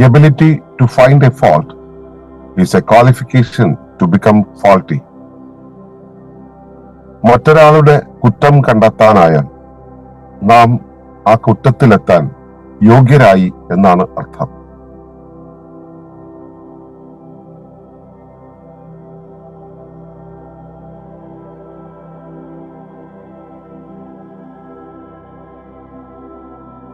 The ability to find a fault is a qualification to become faulty. മറ്റൊരാളുടെ കുറ്റം കണ്ടെത്താനായാൽ നാം ആ കുറ്റത്തിലെത്താൻ യോഗ്യരായി എന്നാണ് അർത്ഥം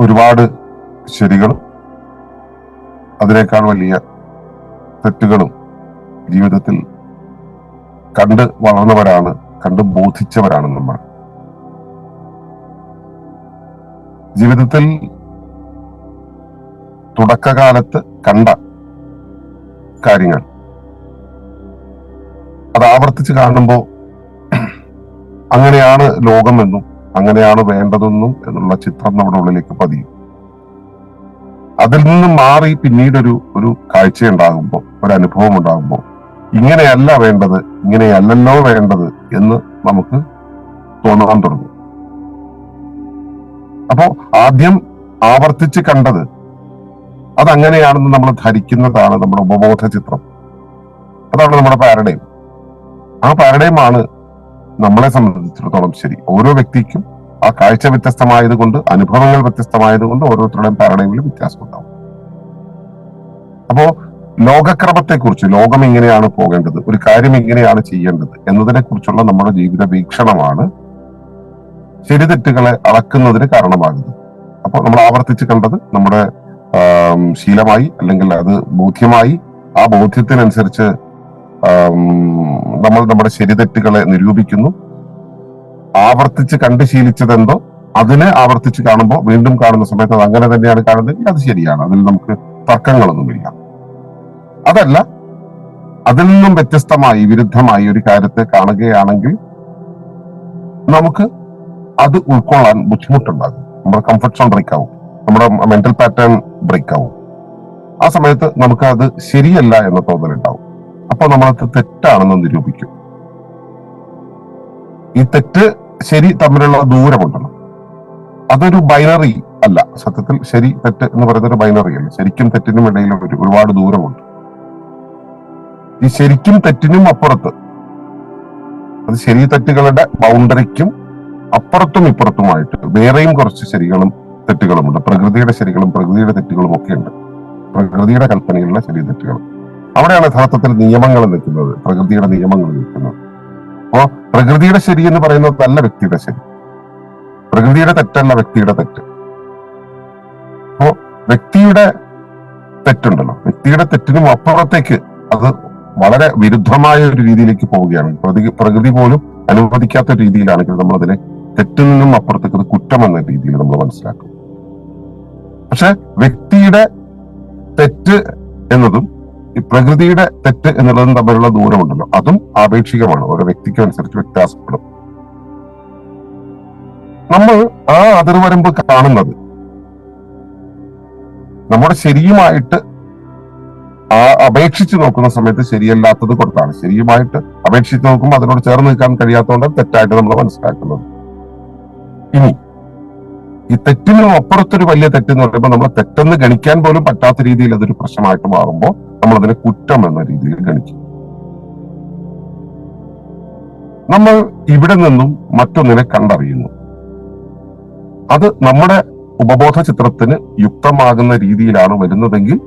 ഒരുപാട് ശരികളും അതിനേക്കാൾ വലിയ തെറ്റുകളും ജീവിതത്തിൽ കണ്ട് വളർന്നവരാണ് കണ്ട് ബോധിച്ചവരാണ് നമ്മൾ. ജീവിതത്തിൽ തുടക്കകാലത്ത് കണ്ട കാര്യങ്ങൾ അത് ആവർത്തിച്ച് കാണുമ്പോൾ അങ്ങനെയാണ് ലോകമെന്നും അങ്ങനെയാണ് വേണ്ടതെന്നും എന്നുള്ള ചിത്രം നമ്മുടെ ഉള്ളിലേക്ക് പതിയും. അതിൽ നിന്നും മാറി പിന്നീടൊരു ഒരു കാഴ്ച ഉണ്ടാകുമ്പോൾ ഒരു അനുഭവം ഉണ്ടാകുമ്പോൾ ഇങ്ങനെയല്ല വേണ്ടത് ഇങ്ങനെയല്ലല്ലോ വേണ്ടത് എന്ന് നമുക്ക് തോന്നാൻ തുടങ്ങും. അപ്പോ ആദ്യം ആവർത്തിച്ച് കണ്ടത് അതങ്ങനെയാണെന്ന് നമ്മൾ ധരിക്കുന്നതാണ് നമ്മുടെ ഉപബോധ ചിത്രം അതാണ് നമ്മുടെ പാരഡൈം ആ പാരഡൈമാണ് നമ്മളെ സംബന്ധിച്ചിടത്തോളം ശരി. ഓരോ വ്യക്തിക്കും ആ കാഴ്ച വ്യത്യസ്തമായത് കൊണ്ട് അനുഭവങ്ങൾ വ്യത്യസ്തമായത് കൊണ്ട് ഓരോരുത്തരുടെയും വ്യത്യാസം വ്യത്യാസമുണ്ടാവും. അപ്പോ ലോകക്രമത്തെക്കുറിച്ച് ലോകം എങ്ങനെയാണ് പോകേണ്ടത് ഒരു കാര്യം എങ്ങനെയാണ് ചെയ്യേണ്ടത് എന്നതിനെ കുറിച്ചുള്ള നമ്മുടെ ജീവിത വീക്ഷണമാണ് ശരി തെറ്റുകളെ അളക്കുന്നതിന് കാരണമാകുന്നത്. അപ്പോൾ നമ്മൾ ആവർത്തിച്ച് കണ്ടത് നമ്മുടെ ശീലമായി അല്ലെങ്കിൽ അത് ബോധ്യമായി ആ ബോധ്യത്തിനനുസരിച്ച് നമ്മൾ നമ്മുടെ ശരിതെറ്റുകളെ നിരൂപിക്കുന്നു. ആവർത്തിച്ച് കണ്ട് ശീലിച്ചതെന്തോ അതിനെ ആവർത്തിച്ച് കാണുമ്പോൾ വീണ്ടും കാണുന്ന സമയത്ത് അത് അങ്ങനെ തന്നെയാണ് കാണുന്നതെങ്കിൽ അത് ശരിയാണ്. അതിൽ നമുക്ക് തർക്കങ്ങളൊന്നുമില്ല അതല്ല അതിൽ നിന്നും വ്യത്യസ്തമായി വിരുദ്ധമായി ഒരു കാര്യത്തെ കാണുകയാണെങ്കിൽ നമുക്ക് അത് ഉൾക്കൊള്ളാൻ ബുദ്ധിമുട്ടുണ്ടാകും. നമ്മുടെ കംഫർട്ട് സോൺ ബ്രേക്ക് ആവും നമ്മുടെ മെന്റൽ പാറ്റേൺ ബ്രേക്ക് ആവും ആ സമയത്ത് നമുക്ക് അത് ശരിയല്ല എന്ന തോന്നലുണ്ടാവും. അപ്പൊ നമ്മളത് തെറ്റാണെന്ന് നിരൂപിക്കും. ഈ തെറ്റ് ശരി തമ്മിലുള്ള ദൂരമുണ്ടല്ലോ. അതൊരു ബൈനറി അല്ല. സത്യത്തിൽ ശരി തെറ്റ് എന്ന് പറയുന്ന ഒരു ബൈനറി അല്ല. ശരിക്കും തെറ്റിനും ഇടയിൽ ഒരു ഒരുപാട് ദൂരമുണ്ട്. ഈ ശരിക്കും തെറ്റിനും അപ്പുറത്ത് അത് ശരി തെറ്റുകളുടെ ബൗണ്ടറിക്കും അപ്പുറത്തും ഇപ്പുറത്തുമായിട്ട് വേറെയും കുറച്ച് ശരികളും തെറ്റുകളുമുണ്ട്. പ്രകൃതിയുടെ ശരികളും പ്രകൃതിയുടെ തെറ്റുകളും ഒക്കെ ഉണ്ട്. പ്രകൃതിയുടെ കൽപ്പനയിലുള്ള ശരി തെറ്റുകൾ അവിടെയാണ് യഥാർത്ഥത്തിൽ നിയമങ്ങൾ നിൽക്കുന്നത്. പ്രകൃതിയുടെ നിയമങ്ങൾ നിൽക്കുന്നത്. അപ്പോ പ്രകൃതിയുടെ ശരി എന്ന് പറയുന്നത് നല്ല വ്യക്തിയുടെ ശരി. പ്രകൃതിയുടെ തെറ്റല്ല വ്യക്തിയുടെ തെറ്റ്. അപ്പോ വ്യക്തിയുടെ തെറ്റുണ്ടല്ലോ. വ്യക്തിയുടെ തെറ്റിനും അപ്പുറത്തേക്ക് അത് വളരെ വിരുദ്ധമായ ഒരു രീതിയിലേക്ക് പോവുകയാണ്. പ്രതി- പ്രകൃതി പോലും അനുവദിക്കാത്ത രീതിയിലാണെങ്കിൽ നമ്മൾ അതിനെ തെറ്റിൽ നിന്നും അപ്പുറത്തേക്ക് അത് കുറ്റം എന്ന രീതിയിൽ നമ്മൾ മനസ്സിലാക്കും. പക്ഷെ വ്യക്തിയുടെ തെറ്റ് എന്നതും പ്രകൃതിയുടെ തെറ്റ് എന്നുള്ളതും തമ്മിലുള്ള ദൂരമുണ്ടല്ലോ. അതും ആപേക്ഷികമാണ്. ഓരോ വ്യക്തിക്കും അനുസരിച്ച് വ്യത്യാസപ്പെടും. നമ്മൾ ആ അതിർവരമ്പ് കാണുന്നത് നമ്മുടെ ശരിയുമായിട്ട് ആ അപേക്ഷിച്ച് നോക്കുന്ന സമയത്ത് ശരിയല്ലാത്തത് കൊടുത്താണ്. ശരിയുമായിട്ട് അപേക്ഷിച്ച് നോക്കുമ്പോൾ അതിനോട് ചേർന്ന് നിൽക്കാൻ കഴിയാത്തതുകൊണ്ട് തെറ്റായിട്ട് നമ്മൾ മനസ്സിലാക്കുന്നത്. ഇനി ഈ തെറ്റിനും അപ്പുറത്തൊരു വലിയ തെറ്റെന്ന് പറയുമ്പോൾ നമ്മൾ തെറ്റെന്ന് ഗണിക്കാൻ പോലും പറ്റാത്ത രീതിയിൽ അതൊരു പ്രശ്നമായിട്ട് മാറുമ്പോൾ നമ്മൾ അതിനെ കുറ്റം എന്ന രീതിയിൽ ഗണിക്കും നമ്മൾ ഇവിടെ നിന്നും മറ്റൊന്നിനെ കണ്ടറിയുന്നു. അത് നമ്മുടെ ഉപബോധ ചിത്രത്തിന് യുക്തമാകുന്ന രീതിയിലാണ് വരുന്നതെങ്കിൽ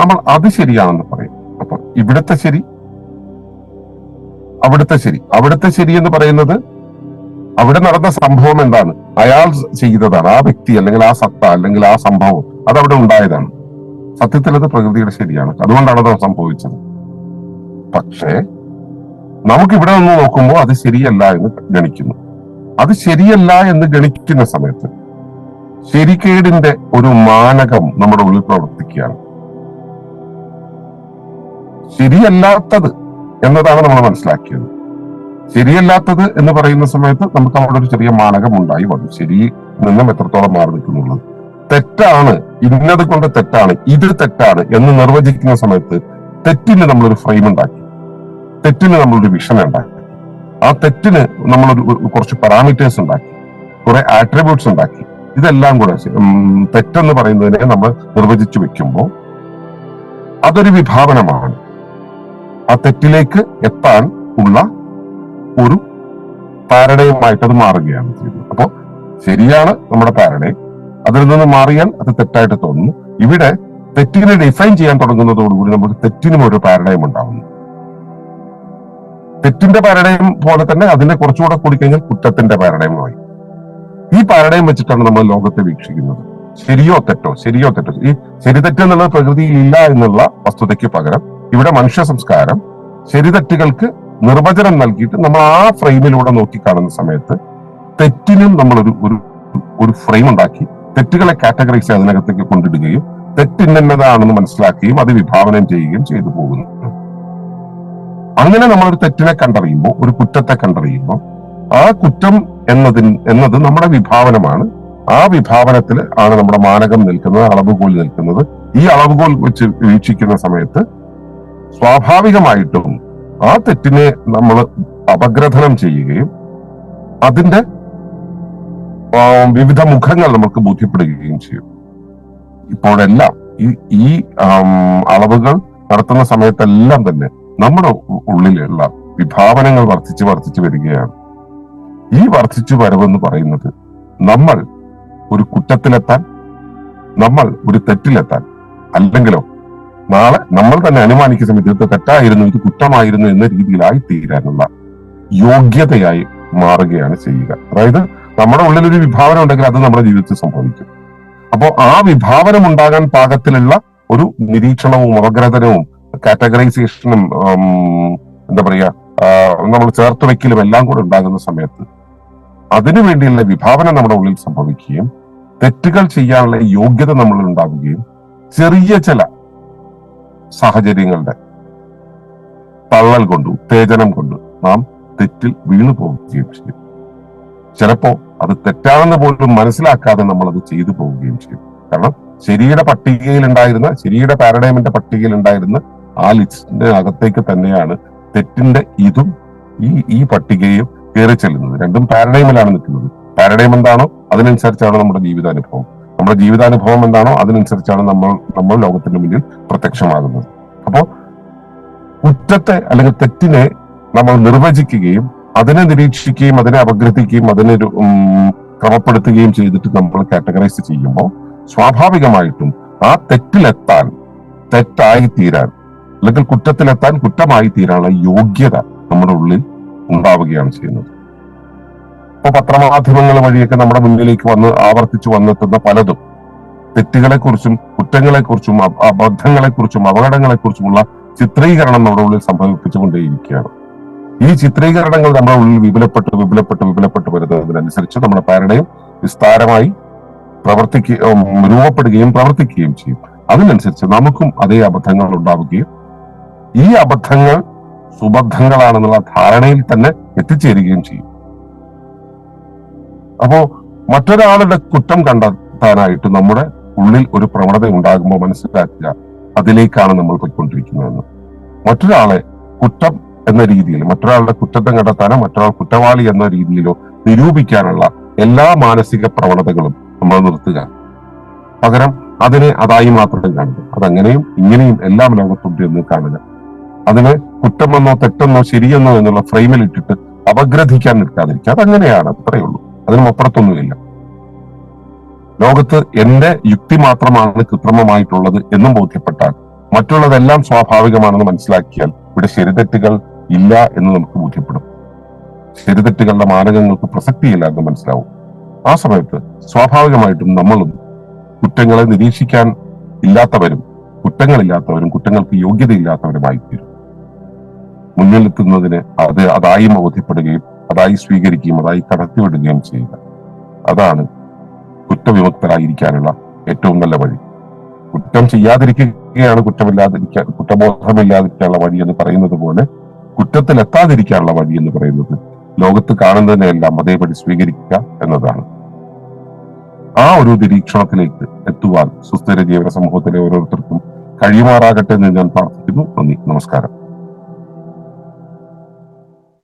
നമ്മൾ അത് ശരിയാണെന്ന് പറയും. അപ്പൊ ഇവിടുത്തെ ശരി അവിടുത്തെ ശരി. അവിടുത്തെ ശരി എന്ന് പറയുന്നത് അവിടെ നടന്ന സംഭവം എന്താണ്? അയാൾ ചെയ്തതാണ് ആ വ്യക്തി അല്ലെങ്കിൽ ആ സത്ത അല്ലെങ്കിൽ ആ സംഭവം അത് അവിടെ ഉണ്ടായതാണ്. സത്യത്തിൽ അത് പ്രകൃതിയുടെ ശരിയാണ്. അതുകൊണ്ടാണ് അത് സംഭവിച്ചത്. പക്ഷേ നമുക്ക് ഇവിടെ നിന്ന് നോക്കുമ്പോൾ അത് ശരിയല്ല എന്ന് ഗണിക്കുന്നു. അത് ശരിയല്ല എന്ന് ഗണിക്കുന്ന സമയത്ത് ശരിക്കേടിന്റെ ഒരു മാനകം നമ്മുടെ ഉള്ളിൽ പ്രവർത്തിക്കുകയാണ്. ശരിയല്ലാത്തത് എന്നതാണ് നമ്മൾ മനസ്സിലാക്കിയത്. ശരിയല്ലാത്തത് എന്ന് പറയുന്ന സമയത്ത് നമുക്ക് അവിടെ ഒരു ചെറിയ മാനകം ഉണ്ടായി വന്നു. ശരി നിന്നും എത്രത്തോളം മാറി നിൽക്കുന്നുള്ളത്. തെറ്റാണ് ഇന്നത് കൊണ്ട് തെറ്റാണ് ഇത് തെറ്റാണ് എന്ന് നിർവചിക്കുന്ന സമയത്ത് തെറ്റിന് നമ്മളൊരു ഫ്രെയിം ഉണ്ടാക്കി. തെറ്റിന് നമ്മളൊരു വിഷൻ ഉണ്ടാക്കി. ആ തെറ്റിന് നമ്മളൊരു കുറച്ച് പാരാമീറ്റേഴ്സ് ഉണ്ടാക്കി. കുറെ ആട്രിബ്യൂട്ട്സ് ഉണ്ടാക്കി. ഇതെല്ലാം കൂടെ തെറ്റെന്ന് പറയുന്നതിനെ നമ്മൾ നിർവചിച്ചു വെക്കുമ്പോൾ അതൊരു വിഭാവനമാണ്. ആ തെറ്റിലേക്ക് എത്താൻ ഉള്ള ഒരു പാരഡയുമായിട്ട് അത് മാറുകയാണ് ചെയ്യുന്നത്. അപ്പോ ശരിയാണ് നമ്മുടെ പാരഡയം അതിൽ നിന്ന് മാറിയാൽ അത് തെറ്റായിട്ട് തോന്നുന്നു. ഇവിടെ തെറ്റിനെ ഡിഫൈൻ ചെയ്യാൻ തുടങ്ങുന്നതോടുകൂടി നമുക്ക് തെറ്റിനും ഒരു പാരഡയം ഉണ്ടാവുന്നു. തെറ്റിന്റെ പാരഡയം പോലെ തന്നെ അതിനെ കുറച്ചുകൂടെ കൂടിക്കഴിഞ്ഞാൽ കുറ്റത്തിന്റെ പാരഡൈമായി ഈ പാരഡയം വെച്ചിട്ടാണ് നമ്മൾ ലോകത്തെ വീക്ഷിക്കുന്നത്. ശരിയോ തെറ്റോ? ശരിയോ തെറ്റോ? ഈ ശരി തെറ്റ് എന്നുള്ളത് പ്രകൃതിയിൽ ഇല്ല എന്നുള്ള വസ്തുതയ്ക്ക് പകരം ഇവിടെ മനുഷ്യ സംസ്കാരം ശരി തെറ്റുകൾക്ക് നിർവചനം നൽകിയിട്ട് നമ്മൾ ആ ഫ്രെയിമിലൂടെ നോക്കിക്കാണുന്ന സമയത്ത് തെറ്റിനും നമ്മളൊരു ഒരു ഒരു ഫ്രെയിം ഉണ്ടാക്കി തെറ്റുകളെ കാറ്റഗറൈസ് അതിനകത്തേക്ക് കൊണ്ടിടുകയും തെറ്റിന്നതാണെന്ന് മനസ്സിലാക്കുകയും അത് വിഭാവനം ചെയ്യുകയും ചെയ്തു പോകുന്നു. അങ്ങനെ നമ്മൾ ഒരു തെറ്റിനെ കണ്ടറിയുമ്പോൾ ഒരു കുറ്റത്തെ കണ്ടറിയുമ്പോൾ ആ കുറ്റം എന്നതിന് എന്നത് നമ്മുടെ വിഭാവനമാണ്. ആ വിഭാവനത്തിൽ ആണ് നമ്മുടെ മാനകം നിൽക്കുന്നത് അളവുകോൽ നിൽക്കുന്നത്. ഈ അളവുകോൽ വെച്ച് വീക്ഷിക്കുന്ന സമയത്ത് സ്വാഭാവികമായിട്ടും ആ തെറ്റിനെ നമ്മൾ അപഗ്രഥനം ചെയ്യുകയും അതിന്റെ വിവിധ മുഖങ്ങൾ നമുക്ക് ബോധ്യപ്പെടുകയും ചെയ്യും. ഇപ്പോഴെല്ലാം ഈ ഈ അളവുകൾ നടത്തുന്ന സമയത്തെല്ലാം തന്നെ നമ്മുടെ ഉള്ളിലുള്ള വിഭാവനങ്ങൾ വർദ്ധിച്ചു വർദ്ധിച്ചു വരികയാണ്. ഈ വർദ്ധിച്ചു വരവെന്ന് പറയുന്നത് നമ്മൾ ഒരു കുറ്റത്തിലെത്താൻ നമ്മൾ ഒരു തെറ്റിലെത്താൻ അല്ലെങ്കിലോ നാളെ നമ്മൾ തന്നെ അനുമാനിക്കുന്ന സമയത്ത് തെറ്റായിരുന്നു ഇത് കുറ്റമായിരുന്നു എന്ന രീതിയിലായി തീരാനുള്ള യോഗ്യതയായി മാറുകയാണ് ചെയ്യുക. അതായത് നമ്മുടെ ഉള്ളിൽ ഒരു വിഭാവനം ഉണ്ടെങ്കിൽ അത് നമ്മുടെ ജീവിതത്തിൽ സംഭവിക്കും. അപ്പോൾ ആ വിഭാവനം ഉണ്ടാകാൻ പാകത്തിലുള്ള ഒരു നിരീക്ഷണവും അവഗ്രഹതരവും കാറ്റഗറൈസേഷനും എന്താ പറയാ നമ്മൾ ചേർത്ത് വെക്കലും എല്ലാം കൂടെ ഉണ്ടാകുന്ന സമയത്ത് അതിനു വേണ്ടിയുള്ള വിഭാവനം നമ്മുടെ ഉള്ളിൽ സംഭവിക്കുകയും തെറ്റുകൾ ചെയ്യാനുള്ള യോഗ്യത നമ്മളിൽ ഉണ്ടാവുകയും ചെറിയ ചില സാഹചര്യങ്ങളുടെ തള്ളൽ കൊണ്ട് ഉത്തേജനം കൊണ്ട് നാം തെറ്റിൽ വീണു പോവുകയും ചെയ്യും. ചിലപ്പോ അത് തെറ്റാണെന്ന് പോലും മനസ്സിലാക്കാതെ നമ്മൾ അത് ചെയ്തു പോവുകയും ചെയ്യും കാരണം ശരിയുടെ പട്ടികയിൽ ഉണ്ടായിരുന്ന ശരിയുടെ പാരഡൈമിന്റെ പട്ടികയിൽ ഉണ്ടായിരുന്ന ആ ലിസ്റ്റിന്റെ അകത്തേക്ക് തന്നെയാണ് തെറ്റിന്റെ ഇതും ഈ ഈ പട്ടികയും കയറി ചെല്ലുന്നത്. രണ്ടും പാരഡൈമിലാണ് നിൽക്കുന്നത്. പാരഡൈം എന്താണോ അതിനനുസരിച്ചാണ് നമ്മുടെ ജീവിതാനുഭവം. നമ്മുടെ ജീവിതാനുഭവം എന്താണോ അതിനനുസരിച്ചാണ് നമ്മൾ നമ്മൾ ലോകത്തിന്റെ മുന്നിൽ പ്രത്യക്ഷമാകുന്നത്. അപ്പോ കുറ്റത്തെ അല്ലെങ്കിൽ തെറ്റിനെ നമ്മൾ നിർവചിക്കുകയും അതിനെ നിരീക്ഷിക്കുകയും അതിനെ അപഗ്രഥിക്കുകയും അതിനെ ക്രമപ്പെടുത്തുകയും ചെയ്തിട്ട് നമ്മൾ കാറ്റഗറൈസ് ചെയ്യുമ്പോൾ സ്വാഭാവികമായിട്ടും ആ തെറ്റിലെത്താൻ തെറ്റായി തീരാൻ അല്ലെങ്കിൽ കുറ്റത്തിലെത്താൻ കുറ്റമായി തീരാനുള്ള യോഗ്യത നമ്മുടെ ഉള്ളിൽ ഉണ്ടാവുകയാണ് ചെയ്യുന്നത്. ഇപ്പൊ പത്രമാധ്യമങ്ങൾ വഴിയൊക്കെ നമ്മുടെ മുന്നിലേക്ക് വന്ന് ആവർത്തിച്ചു വന്നെത്തുന്ന പലതും തെറ്റുകളെ കുറിച്ചും കുറ്റങ്ങളെ കുറിച്ചും അബദ്ധങ്ങളെ കുറിച്ചും അപകടങ്ങളെ കുറിച്ചുമുള്ള ചിത്രീകരണം നമ്മുടെ ഉള്ളിൽ സംഭവിപ്പിച്ചുകൊണ്ടേയിരിക്കുകയാണ്. ഈ ചിത്രീകരണങ്ങൾ നമ്മുടെ ഉള്ളിൽ വിപുലപ്പെട്ട് വിപുലപ്പെട്ട് വിപുലപ്പെട്ട് വരുന്നതിനനുസരിച്ച് നമ്മുടെ പാരഡയും വിസ്താരമായി പ്രവർത്തിക്കുക രൂപപ്പെടുകയും പ്രവർത്തിക്കുകയും ചെയ്യും. അതിനനുസരിച്ച് നമുക്കും അതേ അബദ്ധങ്ങൾ ഉണ്ടാവുകയും ഈ അബദ്ധങ്ങൾ സുബദ്ധങ്ങളാണെന്നുള്ള ധാരണയിൽ തന്നെ എത്തിച്ചേരുകയും ചെയ്യും. അപ്പോ മറ്റൊരാളുടെ കുറ്റം കണ്ടെത്താനായിട്ട് നമ്മുടെ ഉള്ളിൽ ഒരു പ്രവണത ഉണ്ടാകുമ്പോൾ മനസ്സിലാക്കുക അതിലേക്കാണ് നമ്മൾ പോയിക്കൊണ്ടിരിക്കുന്നതെന്ന്. മറ്റൊരാളെ കുറ്റം എന്ന രീതിയിൽ മറ്റൊരാളുടെ കുറ്റത്തെ കണ്ടെത്താനോ മറ്റൊരാൾ കുറ്റവാളി എന്ന രീതിയിലോ നിരൂപിക്കാനുള്ള എല്ലാ മാനസിക പ്രവണതകളും നമ്മൾ നിർത്തുക. പകരം അതിനെ അതായി മാത്രം കാണുക. അതങ്ങനെയും ഇങ്ങനെയും എല്ലാം ലോകത്തുണ്ട് എന്ന് കാണുക. അതിനെ കുറ്റമെന്നോ തെറ്റെന്നോ ശരിയെന്നോ എന്നുള്ള ഫ്രെയിമിൽ ഇട്ടിട്ട് അപഗ്രഥിക്കാൻ നിൽക്കാതിരിക്കുക. അതങ്ങനെയാണ് അത്രയേ ഉള്ളൂ. അതിനും അപ്പുറത്തൊന്നുമില്ല. ലോകത്ത് എന്റെ യുക്തി മാത്രമാണ് കൃത്രിമമായിട്ടുള്ളത് എന്നും ബോധ്യപ്പെട്ടാൽ മറ്റുള്ളതെല്ലാം സ്വാഭാവികമാണെന്ന് മനസ്സിലാക്കിയാൽ ഇവിടെ ശരിതെറ്റുകൾ ഇല്ല എന്ന് നമുക്ക് ബോധ്യപ്പെടും. ശരിതെറ്റുകളുടെ മാനകങ്ങൾക്ക് പ്രസക്തിയില്ല എന്ന് മനസ്സിലാവും. ആ സമയത്ത് സ്വാഭാവികമായിട്ടും നമ്മളും കുറ്റങ്ങളെ നിരീക്ഷിക്കാൻ ഇല്ലാത്തവരും കുറ്റങ്ങളില്ലാത്തവരും കുറ്റങ്ങൾക്ക് യോഗ്യതയില്ലാത്തവരുമായി തീരും മുന്നിൽ നിൽക്കുന്നതിന് അത് അതായി ബോധ്യപ്പെടുകയും അതായി സ്വീകരിക്കുകയും അതായി കടത്തിവിടുകയും ചെയ്യുക. അതാണ് കുറ്റവിമുക്തരായിരിക്കാനുള്ള ഏറ്റവും നല്ല വഴി. കുറ്റം ചെയ്യാതിരിക്കുകയാണ് കുറ്റമില്ലാതിരിക്കാൻ കുറ്റബോധമില്ലാതിരിക്കാനുള്ള വഴി എന്ന് പറയുന്നത് പോലെ കുറ്റത്തിൽ എത്താതിരിക്കാനുള്ള വഴി എന്ന് പറയുന്നത് ലോകത്ത് കാണുന്നതിനെല്ലാം അതേപടി സ്വീകരിക്കുക എന്നതാണ്. ആ ഒരു നിരീക്ഷണത്തിലേക്ക് എത്തുവാൻ സുസ്ഥിര ജീവന സമൂഹത്തിലെ ഓരോരുത്തർക്കും കഴിയുമാറാകട്ടെ എന്ന് ഞാൻ പ്രാർത്ഥിക്കുന്നു. നന്ദി. നമസ്കാരം.